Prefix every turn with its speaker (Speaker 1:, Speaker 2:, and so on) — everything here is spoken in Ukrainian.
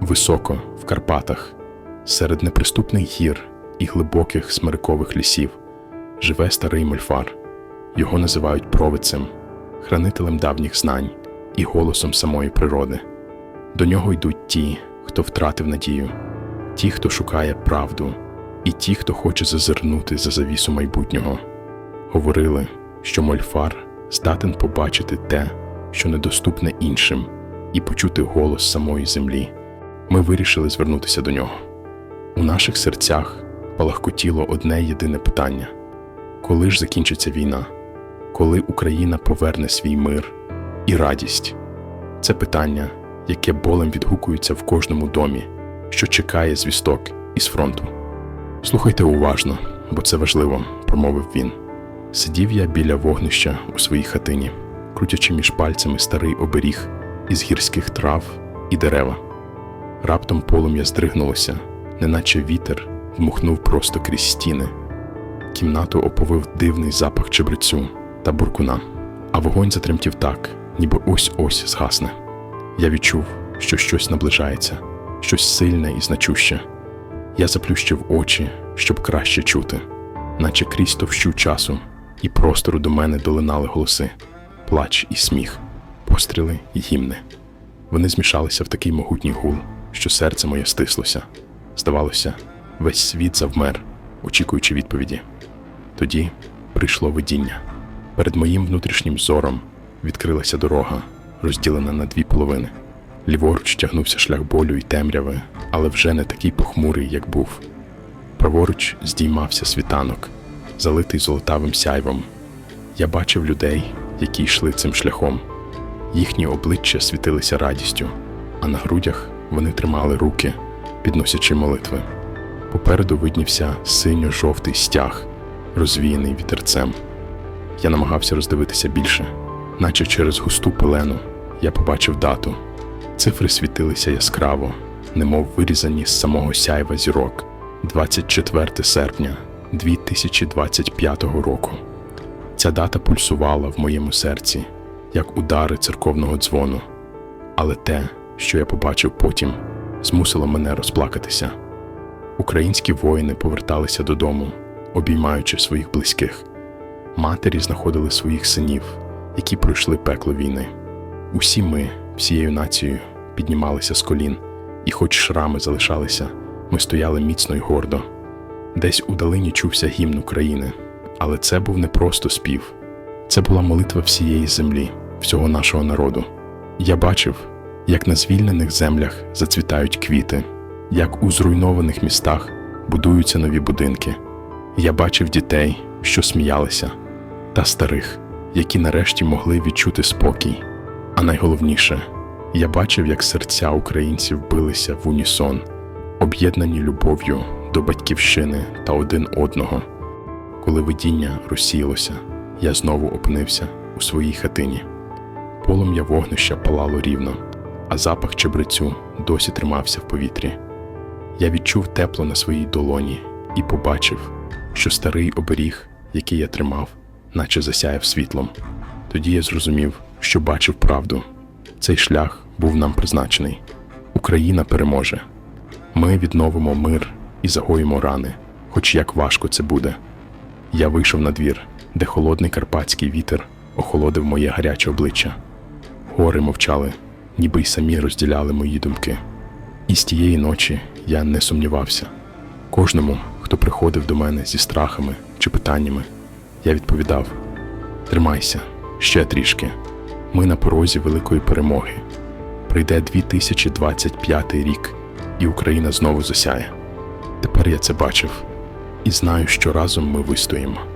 Speaker 1: Високо в Карпатах, серед неприступних гір і глибоких смирикових лісів, живе старий мольфар. Його називають провидцем, хранителем давніх знань і голосом самої природи. До нього йдуть ті, хто втратив надію, ті, хто шукає правду, і ті, хто хоче зазирнути за завісу майбутнього. Говорили, що мольфар здатен побачити те, що недоступне іншим, і почути голос самої землі. Ми вирішили звернутися до нього. У наших серцях палахкотіло одне єдине питання: коли ж закінчиться війна? Коли Україна поверне свій мир і радість? Це питання, яке болем відгукується в кожному домі, що чекає звісток із фронту. Слухайте уважно, бо це важливо, промовив він. Сидів я біля вогнища у своїй хатині, крутячи між пальцями старий оберіг із гірських трав і дерева. Раптом полум'я здригнулося, неначе вітер дмухнув просто крізь стіни. Кімнату оповив дивний запах чебрецю та буркуна, а вогонь затремтів так, ніби ось-ось згасне. Я відчув, що щось наближається, щось сильне і значуще. Я заплющив очі, щоб краще чути, наче крізь товщу часу і простору до мене долинали голоси, плач і сміх, постріли і гімни. Вони змішалися в такий могутній гул, що серце моє стислося. Здавалося, весь світ завмер, очікуючи відповіді. Тоді прийшло видіння. Перед моїм внутрішнім зором відкрилася дорога, розділена на дві половини. Ліворуч тягнувся шлях болю і темряви, але вже не такий похмурий, як був. Праворуч здіймався світанок, залитий золотавим сяйвом. Я бачив людей, які йшли цим шляхом. Їхні обличчя світилися радістю, а на грудях вони тримали руки, підносячи молитви. Попереду виднівся синьо-жовтий стяг, розвіяний вітерцем. Я намагався роздивитися більше, наче через густу пелену я побачив дату. Цифри світилися яскраво, немов вирізані з самого сяйва зірок. 24 серпня 2025 року. Ця дата пульсувала в моєму серці, як удари церковного дзвону. Але те, що я побачив потім, змусило мене розплакатися. Українські воїни поверталися додому, обіймаючи своїх близьких. Матері знаходили своїх синів, які пройшли пекло війни. Усі ми, всією нацією, піднімалися з колін, і, хоч шрами залишалися, ми стояли міцно й гордо. Десь у долині чувся гімн України, але це був не просто спів, це була молитва всієї землі, всього нашого народу. Я бачив, як на звільнених землях зацвітають квіти, як у зруйнованих містах будуються нові будинки. Я бачив дітей, що сміялися, та старих, які нарешті могли відчути спокій. А найголовніше, я бачив, як серця українців билися в унісон, об'єднані любов'ю до батьківщини та один одного. Коли видіння розсіялося, я знову опинився у своїй хатині. Полум'я вогнища палало рівно, а запах чебрецю досі тримався в повітрі. Я відчув тепло на своїй долоні і побачив, що старий оберіг, який я тримав, наче засяяв світлом. Тоді я зрозумів, що бачив правду. Цей шлях був нам призначений. Україна переможе. Ми відновимо мир і загоїмо рани, хоч як важко це буде. Я вийшов на двір, де холодний карпатський вітер охолодив моє гаряче обличчя. Гори мовчали, ніби й самі розділяли мої думки. І з тієї ночі я не сумнівався. Кожному, хто приходив до мене зі страхами чи питаннями, я відповідав: Тримайся, ще трішки. Ми на порозі великої перемоги. Прийде 2025 рік, і Україна знову засяє. Тепер я це бачив і знаю, що разом ми вистоїмо.